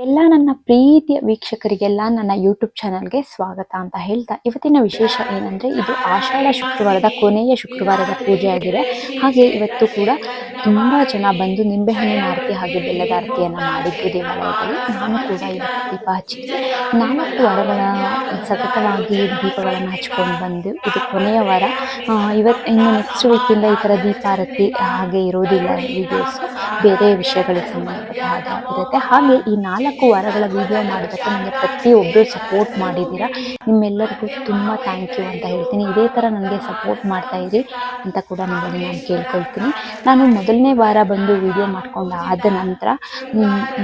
ಎಲ್ಲ ನನ್ನ ಪ್ರೀತಿಯ ವೀಕ್ಷಕರಿಗೆಲ್ಲ ನನ್ನ ಯೂಟ್ಯೂಬ್ ಚಾನಲ್ಗೆ ಸ್ವಾಗತ ಅಂತ ಹೇಳ್ತಾ ಇವತ್ತಿನ ವಿಶೇಷ ಏನಂದ್ರೆ ಇದು ಆಷಾಢ ಶುಕ್ರವಾರದ ಕೊನೆಯ ಶುಕ್ರವಾರದ ಪೂಜೆ ಆಗಿದೆ ಹಾಗೆ ಇವತ್ತು ಕೂಡ ತುಂಬಾ ಜನ ಬಂದು ನಿಂಬೆಹಣ್ಣಿನ ಆರತಿ ಹಾಗೆ ಬೆಲ್ಲದ ಆರತಿಯನ್ನ ಮಾಡಿದ್ರು ದೇವಾಲಯದಲ್ಲಿ. ನಾನು ಕೂಡ ಇವತ್ತು ದೀಪ ಹಚ್ಚಿ ನಾಲ್ಕು ವಾರಗಳ ಸತತವಾಗಿ ದೀಪಗಳನ್ನು ಹಚ್ಕೊಂಡು ಬಂದು. ಇದು ಕೊನೆಯ ವಾರ. ಇವತ್ ಇವತ್ತು ಇನ್ನು ನೆಕ್ಸ್ಟ್ ವೀಕಿಂದ ಈ ಥರ ದೀಪಾರತಿ ಹಾಗೆ ಇರೋದಿಲ್ಲ ವಿಡಿಯೋಸ್ ಬೇರೆ ವಿಷಯಗಳಿಗೆ ಸಂಬಂಧಪಟ್ಟ ಹಾಗೆ ಇರುತ್ತೆ. ಹಾಗೆ ಈ ನಾಲ್ಕು ವಾರಗಳ ವಿಡಿಯೋ ಮಾಡೋದಕ್ಕೆ ನನಗೆ ಪ್ರತಿಯೊಬ್ಬರು ಸಪೋರ್ಟ್ ಮಾಡಿದ್ದೀರಾ? ನಿಮ್ಮೆಲ್ಲರಿಗೂ ತುಂಬ ಥ್ಯಾಂಕ್ ಯು ಅಂತ ಹೇಳ್ತೀನಿ. ಇದೇ ಥರ ನನಗೆ ಸಪೋರ್ಟ್ ಮಾಡ್ತಾ ಇರಿ ಅಂತ ಕೂಡ ನಿಮ್ಮಲ್ಲಿ ನಾನು ಕೇಳ್ಕೊಳ್ತೀನಿ. ನಾನು ಮೊದಲನೇ ವಾರ ಬಂದು ವಿಡಿಯೋ ಮಾಡ್ಕೊಂಡು ಆದ ನಂತರ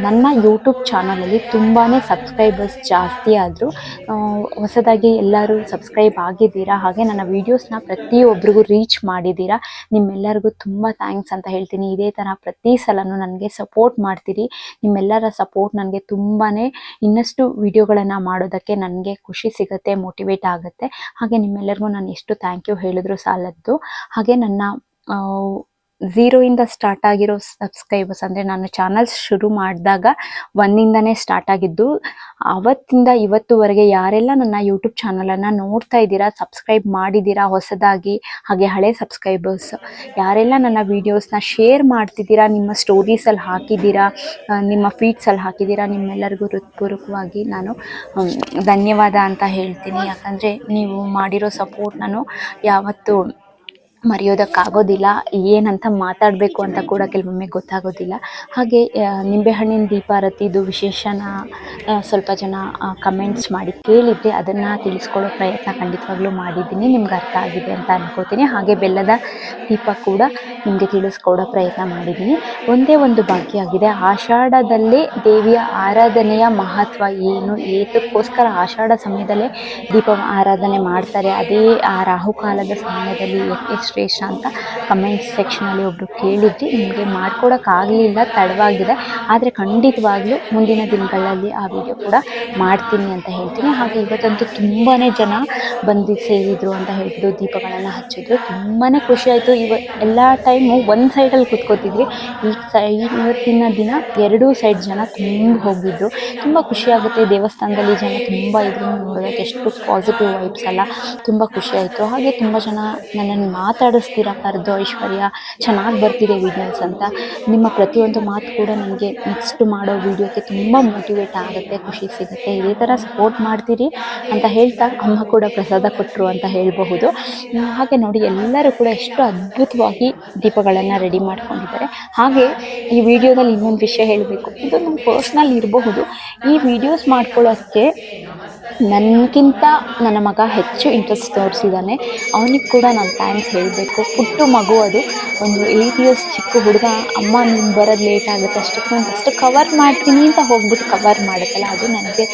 ನನ್ನ ಯೂಟ್ಯೂಬ್ ಚಾನಲಲ್ಲಿ ತುಂಬಾ ಸಬ್ಸ್ಕ್ರೈಬರ್ಸ್ ಜಾಸ್ತಿ ಆದರು ಹೊಸದಾಗಿ ಎಲ್ಲರೂ ಸಬ್ಸ್ಕ್ರೈಬ್ ಆಗಿದ್ದೀರಾ? ಹಾಗೆ ನನ್ನ ವೀಡಿಯೋಸ್ನ ಪ್ರತಿಯೊಬ್ಬರಿಗೂ ರೀಚ್ ಮಾಡಿದ್ದೀರಾ? ನಿಮ್ಮೆಲ್ಲರಿಗೂ ತುಂಬ ಥ್ಯಾಂಕ್ಸ್ ಅಂತ ಹೇಳ್ತೀನಿ. ಇದೇ ಥರ ಪ್ರತಿ ಸಲನೂ ನನಗೆ ಸಪೋರ್ಟ್ ಮಾಡ್ತೀರಿ. ನಿಮ್ಮೆಲ್ಲರ ಸಪೋರ್ಟ್ ನನಗೆ ತುಂಬಾ ಇನ್ನಷ್ಟು ವಿಡಿಯೋಗಳನ್ನು ಮಾಡೋದಕ್ಕೆ ನನಗೆ ಖುಷಿ ಸಿಗುತ್ತೆ ಮೋಟಿವೇಟ್ ಆಗುತ್ತೆ. ಹಾಗೆ ನಿಮ್ಮೆಲ್ಲರಿಗೂ ನಾನು ಎಷ್ಟು ಥ್ಯಾಂಕ್ ಯು ಹೇಳಿದ್ರು ಸಾಲದ್ದು. ಹಾಗೆ ನನ್ನ ಝೀರೋಯಿಂದ ಸ್ಟಾರ್ಟ್ ಆಗಿರೋ ಸಬ್ಸ್ಕ್ರೈಬರ್ಸ್ ಅಂದರೆ ನಾನು ಚಾನಲ್ಸ್ ಶುರು ಮಾಡಿದಾಗ ಒಂದಿಂದನೇ ಸ್ಟಾರ್ಟ್ ಆಗಿದ್ದು, ಅವತ್ತಿಂದ ಇವತ್ತುವರೆಗೆ ಯಾರೆಲ್ಲ ನನ್ನ ಯೂಟ್ಯೂಬ್ ಚಾನಲನ್ನು ನೋಡ್ತಾ ಇದ್ದೀರಾ ಸಬ್ಸ್ಕ್ರೈಬ್ ಮಾಡಿದ್ದೀರಾ ಹೊಸದಾಗಿ, ಹಾಗೆ ಹಳೆ ಸಬ್ಸ್ಕ್ರೈಬರ್ಸ್ ಯಾರೆಲ್ಲ ನನ್ನ ವೀಡಿಯೋಸ್ನ ಶೇರ್ ಮಾಡ್ತಿದ್ದೀರಾ, ನಿಮ್ಮ ಸ್ಟೋರೀಸಲ್ಲಿ ಹಾಕಿದ್ದೀರಾ ನಿಮ್ಮ ಫೀಡ್ಸಲ್ಲಿ ಹಾಕಿದ್ದೀರಾ, ನಿಮ್ಮೆಲ್ಲರಿಗೂ ಹೃತ್ಪೂರ್ವಕವಾಗಿ ನಾನು ಧನ್ಯವಾದ ಅಂತ ಹೇಳ್ತೀನಿ. ಯಾಕಂದರೆ ನೀವು ಮಾಡಿರೋ ಸಪೋರ್ಟ್ ನಾನು ಯಾವತ್ತೂ ಮರೆಯೋದಕ್ಕಾಗೋದಿಲ್ಲ, ಏನಂತ ಮಾತಾಡಬೇಕು ಅಂತ ಕೂಡ ಕೆಲವೊಮ್ಮೆ ಗೊತ್ತಾಗೋದಿಲ್ಲ. ಹಾಗೆ ನಿಂಬೆಹಣ್ಣಿನ ದೀಪಾರತಿದು ವಿಶೇಷನ ಸ್ವಲ್ಪ ಜನ ಕಮೆಂಟ್ಸ್ ಮಾಡಿ ಕೇಳಿದ್ದೆ ಅದನ್ನು ತಿಳಿಸ್ಕೊಳ್ಳೋ ಪ್ರಯತ್ನ ಖಂಡಿತವಾಗ್ಲೂ ಮಾಡಿದ್ದೀನಿ, ನಿಮ್ಗೆ ಅರ್ಥ ಆಗಿದೆ ಅಂತ ಅನ್ಕೋತೀನಿ. ಹಾಗೆ ಬೆಲ್ಲದ ದೀಪ ಕೂಡ ನಿಮಗೆ ತಿಳಿಸ್ಕೊಡೋ ಪ್ರಯತ್ನ ಮಾಡಿದ್ದೀನಿ. ಒಂದೇ ಒಂದು ಬಾಕಿ ಆಗಿದೆ. ಆಷಾಢದಲ್ಲೇ ದೇವಿಯ ಆರಾಧನೆಯ ಮಹತ್ವ ಏನು, ಏತಕ್ಕೋಸ್ಕರ ಆಷಾಢ ಸಮಯದಲ್ಲೇ ದೀಪ ಆರಾಧನೆ ಮಾಡ್ತಾರೆ. ಅದೇ ಆ ರಾಹುಕಾಲದ ಸಮಯದಲ್ಲಿ ಎಷ್ಟು ಶ್ರೇಷ್ಠ ಅಂತ ಕಮೆಂಟ್ ಸೆಕ್ಷನಲ್ಲಿ ಒಬ್ಬರು ಕೇಳಿದ್ರಿ. ನಿಮಗೆ ಮಾಡ್ಕೊಡೋಕ್ಕಾಗಲಿಲ್ಲ, ತಡವಾಗಿದೆ. ಆದರೆ ಖಂಡಿತವಾಗ್ಲೂ ಮುಂದಿನ ದಿನಗಳಲ್ಲಿ ಆ ವಿಡಿಯೋ ಕೂಡ ಮಾಡ್ತೀನಿ ಅಂತ ಹೇಳ್ತೀನಿ. ಹಾಗೆ ಇವತ್ತಂತೂ ತುಂಬಾ ಜನ ಬಂದು ಸೇರಿದ್ರು ಅಂತ ಹೇಳ್ಬೋದು ದೀಪಗಳನ್ನು ಹಚ್ಚಿದ್ರು. ತುಂಬಾ ಖುಷಿಯಾಯಿತು ಇವ, ಎಲ್ಲ ಟೈಮು ಒಂದು ಸೈಡಲ್ಲಿ ಕುತ್ಕೋತಿದ್ವಿ. ಈ ಸೈ ಇವತ್ತಿನ ದಿನ ಎರಡೂ ಸೈಡ್ ಜನ ತುಂಬ ಹೋಗಿದ್ರು ತುಂಬ ಖುಷಿಯಾಗುತ್ತೆ ದೇವಸ್ಥಾನದಲ್ಲಿ ಜನ ತುಂಬ ಇದ್ರು. ನೋಡೋದಕ್ಕೆ ಎಷ್ಟು ಪಾಸಿಟಿವ್ ವೈಬ್ಸ್ ಅಲ್ಲ. ತುಂಬ ಖುಷಿ ಆಯಿತು. ಹಾಗೆ ತುಂಬ ಜನ ನನ್ನನ್ನು ಮಾತಾಡಿಸ್ತೀರ ಕರೆದು, ಐಶ್ವರ್ಯ? ಚೆನ್ನಾಗಿ ಬರ್ತಿದೆ ವಿಡಿಯೋಸ್ ಅಂತ. ನಿಮ್ಮ ಪ್ರತಿಯೊಂದು ಮಾತು ಕೂಡ ನನಗೆ ನೆಕ್ಸ್ಟ್ ಮಾಡೋ ವಿಡಿಯೋಕ್ಕೆ ತುಂಬ ಮೋಟಿವೇಟ್ ಆಗುತ್ತೆ. ಖುಷಿ ಸಿಗುತ್ತೆ. ಇದೇ ಥರ ಸಪೋರ್ಟ್ ಮಾಡ್ತೀರಿ ಅಂತ ಹೇಳ್ತಾ ಅಮ್ಮ ಕೂಡ ಪ್ರಸಾದ ಕೊಟ್ಟರು ಅಂತ ಹೇಳಬಹುದು. ಹಾಗೆ ನೋಡಿ ಎಲ್ಲರೂ ಕೂಡ ಎಷ್ಟು ಅದ್ಭುತವಾಗಿ ದೀಪಗಳನ್ನು ರೆಡಿ ಮಾಡ್ಕೊಂಡಿದ್ದಾರೆ. ಹಾಗೆ ಈ ವಿಡಿಯೋದಲ್ಲಿ ಇನ್ನೊಂದು ವಿಷಯ ಹೇಳಬೇಕು. ಇದು ನಮ್ಮ ಪರ್ಸ್ನಲ್ ಇರಬಹುದು. ಈ ವಿಡಿಯೋಸ್ ಮಾಡ್ಕೊಳ್ಳೋಕ್ಕೆ ನನಗಿಂತ ನನ್ನ ಮಗ ಹೆಚ್ಚು ಇಂಟ್ರೆಸ್ಟ್ ತೋರಿಸಿದ್ದಾನೆ ಅವನಿಗೆ ಕೂಡ ನಾನು ಥ್ಯಾಂಕ್ಸ್ ಹೇಳಬೇಕು. ಪುಟ್ಟ ಮಗು ಅದು. ಒಂದು ಏಯ್ಟ್ ಇಯರ್ಸ್ ಚಿಕ್ಕ ಹುಡುಗ. ಅಮ್ಮ, ನೀನು ಬರೋದು ಲೇಟ್ ಆಗುತ್ತೆ. ಅಷ್ಟಕ್ಕೆ ನಾನು ಅಷ್ಟು ಕವರ್ ಮಾಡ್ತೀನಿ ಅಂತ ಹೋಗ್ಬಿಟ್ಟು ಕವರ್ ಮಾಡುತ್ತಲ್ಲ, ಅದು ನನಗೆ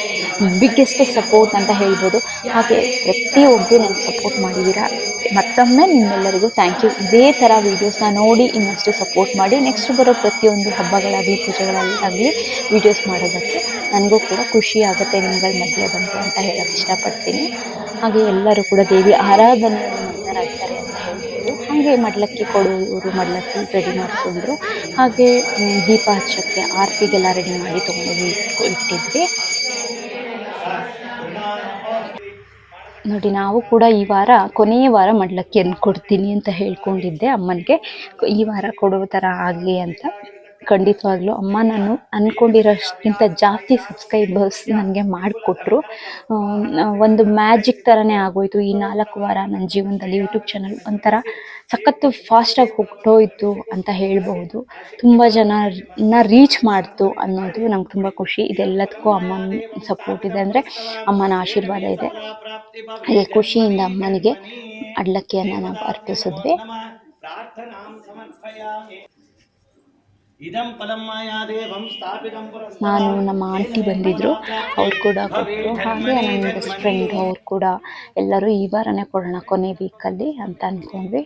ಬಿಗ್ಗೆಸ್ಟ್ ಸಪೋರ್ಟ್ ಅಂತ ಹೇಳ್ಬೋದು. ಹಾಗೆ ಪ್ರತಿಯೊಬ್ಬರು ನನಗೆ ಸಪೋರ್ಟ್ ಮಾಡಿದ್ದೀರಾ ಮತ್ತೊಮ್ಮೆ ನಿಮ್ಮೆಲ್ಲರಿಗೂ ಥ್ಯಾಂಕ್ ಯು ಇದೇ ಥರ ವೀಡಿಯೋಸ್ನ ನೋಡಿ ಇನ್ನಷ್ಟು ಸಪೋರ್ಟ್ ಮಾಡಿ ನೆಕ್ಸ್ಟ್ ಬರೋ ಪ್ರತಿಯೊಂದು ಹಬ್ಬಗಳಾಗಲಿ ಪೂಜೆಗಳಲ್ಲಾಗಲಿ ವೀಡಿಯೋಸ್ ಮಾಡೋದಕ್ಕೆ ನನಗೂ ಕೂಡ ಖುಷಿ ಆಗುತ್ತೆ ನಿಮ್ಗಳ ಮಧ್ಯೆ ಬಂತು ಅಂತ ಹೇಳಕ್ಕೆ ಇಷ್ಟಪಡ್ತೀನಿ. ಹಾಗೆ ಎಲ್ಲರೂ ಕೂಡ ದೇವಿ ಆರಾಧನೆ ಮಾಡ್ತಾರೆ ಅಂತ ಹೇಳ್ಬೋದು. ಹಾಗೆ ಮಡ್ಲಕ್ಕಿ ಕೊಡೋರು ಮಡ್ಲಕ್ಕಿ ರೆಡಿ ಮಾಡಿಕೊಂಡ್ರು. ಹಾಗೆ ದೀಪ ಹಚ್ಚೋಕ್ಕೆ ಆರತಿಗೆಲ್ಲ ರೆಡಿ ಮಾಡಿ ತೊಗೊಂಡೋಗಿ ಇಟ್ಟಿದ್ವಿ. ನೋಡಿ, ನಾವು ಕೂಡ ಈ ವಾರ, ಕೊನೆಯ ವಾರ ಮಡ್ಲಕ್ಕಿಯನ್ನು ಕೊಡ್ತೀನಿ ಅಂತ ಹೇಳ್ಕೊಂಡಿದ್ದೆ ಅಮ್ಮನಿಗೆ. ಈ ವಾರ ಕೊಡೋ ಥರ ಆಗಲಿ ಅಂತ. ಖಂಡಿತವಾಗ್ಲೂ ಅಮ್ಮ ನಾನು ಅಂದ್ಕೊಂಡಿರೋಷ್ಟಿಂತ ಜಾಸ್ತಿ ಸಬ್ಸ್ಕ್ರೈಬರ್ಸ್ ನನಗೆ ಮಾಡಿಕೊಟ್ರು. ಒಂದು ಮ್ಯಾಜಿಕ್ ಥರನೇ ಆಗೋಯ್ತು. ಈ ನಾಲ್ಕು ವಾರ ನನ್ನ ಜೀವನದಲ್ಲಿ ಯೂಟ್ಯೂಬ್ ಚಾನಲ್ ಒಂಥರ ಸಖತ್ತು ಫಾಸ್ಟಾಗಿ ಹೊಟ್ಟೋಯಿತು ಅಂತ ಹೇಳ್ಬೋದು ತುಂಬ ಜನನ ರೀಚ್ ಮಾಡ್ತು ಅನ್ನೋದು ನಂಗೆ ತುಂಬ ಖುಷಿ. ಇದೆಲ್ಲದಕ್ಕೂ ಅಮ್ಮನ ಸಪೋರ್ಟ್ ಇದೆ ಅಂದರೆ ಅಮ್ಮನ ಆಶೀರ್ವಾದ ಇದೆ. ಹಾಗೆ ಖುಷಿಯಿಂದ ಅಮ್ಮನಿಗೆ ಅಡ್ಲಕ್ಕಿಯನ್ನು ನಾವು ಅರ್ಪಿಸಿದ್ವಿ. ನಾನು ನಮ್ಮ ಆಂಟಿ ಬಂದಿದ್ರು ಅವ್ರು ಕೂಡ ಕೊಟ್ಟರು ಹಾಗೆ ನನ್ನ ಬೆಸ್ಟ್ ಫ್ರೆಂಡ್ ಅವ್ರು ಕೂಡ ಎಲ್ಲರೂ ಈ ವಾರನೇ ಕೊಡೋಣ ಕೊನೆ ವೀಕಲ್ಲಿ ಅಂತ ಅಂದ್ಕೊಂಡ್ವಿ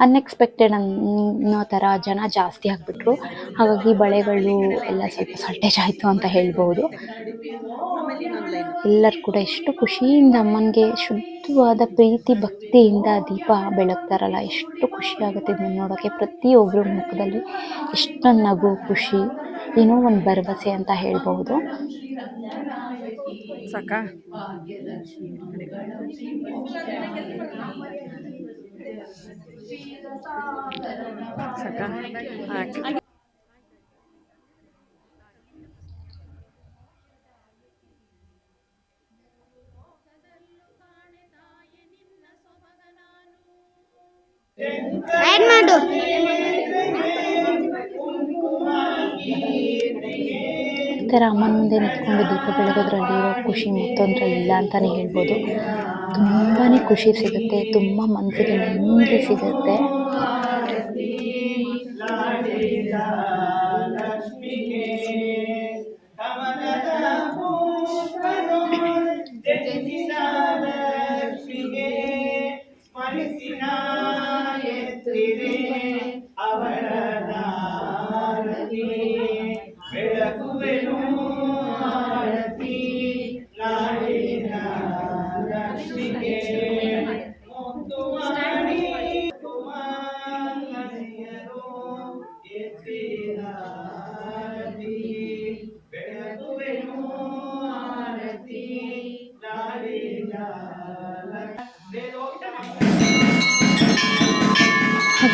ಅನ್ಎಕ್ಸ್ಪೆಕ್ಟೆಡ್ ಅನ್ನೋ ಥರ ಜನ ಜಾಸ್ತಿ ಆಗಿಬಿಟ್ರು. ಹಾಗಾಗಿ ಬಳೆಗಳು ಎಲ್ಲ ಸ್ವಲ್ಪ ಶಾರ್ಟೇಜ್ ಆಯಿತು ಅಂತ ಹೇಳ್ಬೋದು. ಎಲ್ಲರೂ ಕೂಡ ಎಷ್ಟು ಖುಷಿಯಿಂದ ಅಮ್ಮನಿಗೆ ಶುದ್ಧವಾದ ಪ್ರೀತಿ, ಭಕ್ತಿಯಿಂದ ದೀಪ ಬೆಳಗ್ತಾರಲ್ಲ, ಎಷ್ಟು ಖುಷಿ ಆಗುತ್ತೆ ಇದನ್ನ ನೋಡೋಕ್ಕೆ ಪ್ರತಿಯೊಬ್ಬರ ಮುಖದಲ್ಲಿ ಎಷ್ಟೊಂದು ನಗು, ಖುಷಿ, ಏನೋ ಒಂದು ಭರವಸೆ ಅಂತ ಹೇಳ್ಬೋದು. ಸಾಕಾ? ಸಾಕಾ ಮಾಡು. ಥರ ಅಮ್ಮನ ಮುಂದೆ ನಿಂತ್ಕೊಂಡು ದೀಪ ಬೆಳಗೋದ್ರಲ್ಲಿರೋ ಖುಷಿ ಮತ್ತೊಂದರಲ್ಲಿ ಇಲ್ಲ ಅಂತಲೇ ಹೇಳ್ಬೋದು. ತುಂಬಾ ಖುಷಿ ಸಿಗುತ್ತೆ, ತುಂಬ ಮನಸ್ಸಿಗೆ ನೆಮ್ಮದಿ ಸಿಗುತ್ತೆ.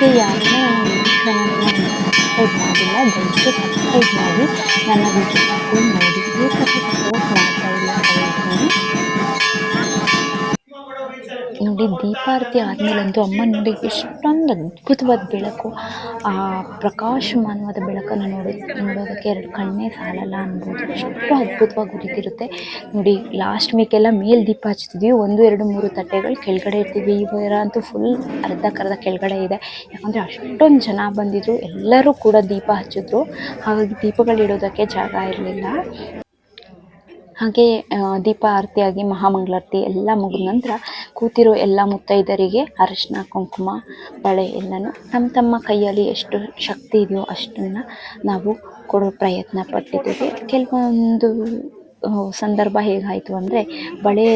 ಹಾಗೆ ಯಾರನ್ನ ಚಾನಲ್ನ ಸಬ್ಸ್ಕ್ರೈಬ್ ಮಾಡಿಲ್ಲ ದಯವಿಟ್ಟು ಸಬ್ಸ್ಕ್ರೈಬ್ ಮಾಡಿ ನನ್ನ ವಿಡಿಯೋ ನೋಡಿ ದೀಪಾರತಿ ಆದಮೇಲಂತೂ ಅಮ್ಮ ನೋಡಿ ಎಷ್ಟೊಂದು ಅದ್ಭುತವಾದ ಬೆಳಕು. ಆ ಪ್ರಕಾಶಮಾನವಾದ ಬೆಳಕನ್ನು ನೋಡಿ, ನೋಡೋದಕ್ಕೆ ಎರಡು ಕಣ್ಣೇ ಸಾಲಲ್ಲ ಅನ್ಬೋದು. ಅಷ್ಟು ಅದ್ಭುತವಾಗಿ ಉರಿತಿರುತ್ತೆ. ನೋಡಿ ಲಾಸ್ಟ್ ವೀಕೆಲ್ಲ ಮೇಲ್ ದೀಪ ಹಚ್ತಿದ್ವಿ. ಒಂದು, ಎರಡು, ಮೂರು ತಟ್ಟೆಗಳು ಕೆಳಗಡೆ ಇರ್ತೀವಿ ಈ ಅಂತೂ ಫುಲ್ ಅರ್ಧಕ್ಕರ್ಧ ಕೆಳಗಡೆ ಇದೆ. ಯಾಕಂದರೆ ಅಷ್ಟೊಂದು ಜನ ಬಂದಿದ್ರು. ಎಲ್ಲರೂ ಕೂಡ ದೀಪ ಹಚ್ಚಿದ್ರು. ಹಾಗಾಗಿ ದೀಪಗಳು ಇಡೋದಕ್ಕೆ ಜಾಗ ಇರಲಿಲ್ಲ. ಹಾಗೆ ದೀಪ ಆರತಿಯಾಗಿ ಮಹಾಮಂಗಳಾರತಿ ಎಲ್ಲ ಮುಗಿದ ನಂತರ ಕೂತಿರೋ ಎಲ್ಲ ಮುತ್ತೈದರಿಗೆ ಅರಿಶಿನ, ಕುಂಕುಮ, ಬಳೆ ಎಲ್ಲನೂ ತಮ್ಮ ತಮ್ಮ ಕೈಯಲ್ಲಿ ಎಷ್ಟು ಶಕ್ತಿ ಇದೆಯೋ ಅಷ್ಟನ್ನು ನಾವು ಕೊಡೋ ಪ್ರಯತ್ನ ಪಟ್ಟಿದ್ದೀವಿ. ಕೆಲವೊಂದು ಸಂದರ್ಭ ಹೇಗಾಯಿತು ಅಂದರೆ ಬಳೆ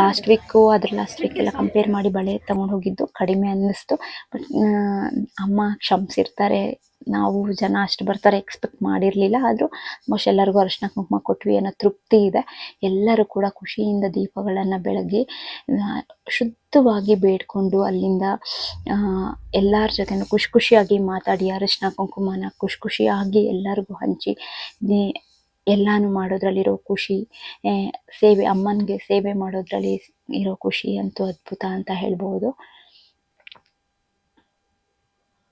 ಲಾಸ್ಟ್ ವೀಕು ಅದ್ರ ಲಾಸ್ಟ್ ವೀಕ್ ಎಲ್ಲ ಕಂಪೇರ್ ಮಾಡಿ ಬಳೆ ತೊಗೊಂಡು ಹೋಗಿದ್ದು ಕಡಿಮೆ ಅನ್ನಿಸ್ತು. ಬಟ್ ಅಮ್ಮ ಕ್ಷಮಿಸಿರ್ತಾರೆ. ನಾವು ಜನ ಅಷ್ಟು ಬರ್ತಾರೆ ಎಕ್ಸ್ಪೆಕ್ಟ್ ಮಾಡಿರಲಿಲ್ಲ. ಆದರೂ ಮೋಸ್ಟ್ ಎಲ್ಲರಿಗೂ ಅರಿಶಿನ ಕುಂಕುಮ ಕೊಟ್ವಿ ಅನ್ನೋ ತೃಪ್ತಿ ಇದೆ. ಎಲ್ಲರೂ ಕೂಡ ಖುಷಿಯಿಂದ ದೀಪಗಳನ್ನು ಬೆಳಗ್ಗೆ ಶುದ್ಧವಾಗಿ ಬೇಡ್ಕೊಂಡು ಅಲ್ಲಿಂದ ಎಲ್ಲರ ಜೊತೆನೂ ಖುಷಿ ಖುಷಿಯಾಗಿ ಮಾತಾಡಿ ಅರಿಶಿನ ಕುಂಕುಮನ ಖುಷಿ ಖುಷಿಯಾಗಿ ಎಲ್ಲರಿಗೂ ಹಂಚಿ ಎಲ್ಲಾನು ಮಾಡೋದ್ರಲ್ಲಿರೋ ಖುಷಿ ಸೇವೆ, ಅಮ್ಮನಿಗೆ ಸೇವೆ ಮಾಡೋದ್ರಲ್ಲಿ ಇರೋ ಖುಷಿ ಅಂತೂ ಅದ್ಭುತ ಅಂತ ಹೇಳ್ಬೋದು.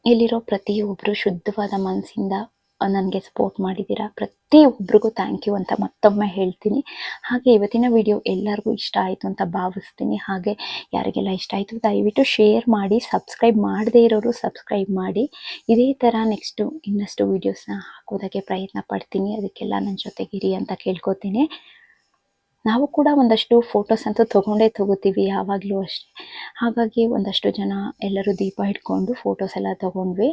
ಇಲ್ಲಿರೋ ಪ್ರತಿಯೊಬ್ಬರು ಶುದ್ಧವಾದ ಮನಸ್ಸಿಂದ ನನಗೆ ಸಪೋರ್ಟ್ ಮಾಡಿದ್ದೀರಾ? ಪ್ರತಿಯೊಬ್ಬರಿಗೂ ಥ್ಯಾಂಕ್ ಯು ಅಂತ ಮತ್ತೊಮ್ಮೆ ಹೇಳ್ತೀನಿ. ಹಾಗೆ ಇವತ್ತಿನ ವಿಡಿಯೋ ಎಲ್ಲರಿಗೂ ಇಷ್ಟ ಆಯಿತು ಅಂತ ಭಾವಿಸ್ತೀನಿ. ಹಾಗೆ ಯಾರಿಗೆಲ್ಲ ಇಷ್ಟ ಆಯಿತು ದಯವಿಟ್ಟು ಶೇರ್ ಮಾಡಿ ಸಬ್ಸ್ಕ್ರೈಬ್ ಮಾಡದೇ ಇರೋರು ಸಬ್ಸ್ಕ್ರೈಬ್ ಮಾಡಿ. ಇದೇ ಥರ ನೆಕ್ಸ್ಟು ಇನ್ನಷ್ಟು ವೀಡಿಯೋಸ್ನ ಹಾಕೋದಕ್ಕೆ ಪ್ರಯತ್ನ ಪಡ್ತೀನಿ. ಅದಕ್ಕೆಲ್ಲ ನನ್ನ ಜೊತೆಗಿರಿ ಅಂತ ಕೇಳ್ಕೊತೀನಿ. ನಾವು ಕೂಡ ಒಂದಷ್ಟು ಫೋಟೋಸ್ ಅಂತೂ ತೊಗೊಂಡೇ ತಗೋತೀವಿ, ಯಾವಾಗಲೂ ಅಷ್ಟೇ. ಹಾಗಾಗಿ ಒಂದಷ್ಟು ಜನ ಎಲ್ಲರೂ ದೀಪ ಹಿಡ್ಕೊಂಡು ಫೋಟೋಸ್ ಎಲ್ಲ ತಗೊಂಡ್ವಿ.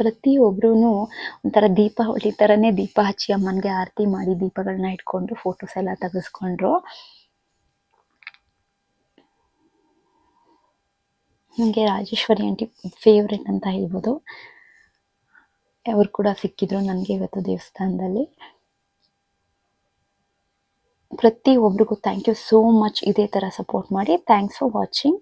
ಪ್ರತಿಯೊಬ್ಬರೂ ಒಂಥರ ದೀಪಾವಳಿ ಥರನೇ ದೀಪ ಹಚ್ಚಿ ಅಮ್ಮನಿಗೆ ಆರತಿ ಮಾಡಿ ದೀಪಗಳನ್ನ ಇಟ್ಕೊಂಡು ಫೋಟೋಸ್ ಎಲ್ಲ ತೆಗೆಸ್ಕೊಂಡ್ರು. ನನಗೆ ರಾಜೇಶ್ವರಿ ಆಂಟಿ ಫೇವ್ರೆಟ್ ಅಂತ ಹೇಳ್ಬೋದು. ಅವರು ಕೂಡ ಸಿಕ್ಕಿದ್ರು ನನಗೆ ಇವತ್ತು ದೇವಸ್ಥಾನದಲ್ಲಿ. ಪ್ರತಿಯೊಬ್ಬರಿಗೂ ಥ್ಯಾಂಕ್ ಯು ಸೋ ಮಚ್ ಇದೇ ಥರ ಸಪೋರ್ಟ್ ಮಾಡಿ. Thanks for watching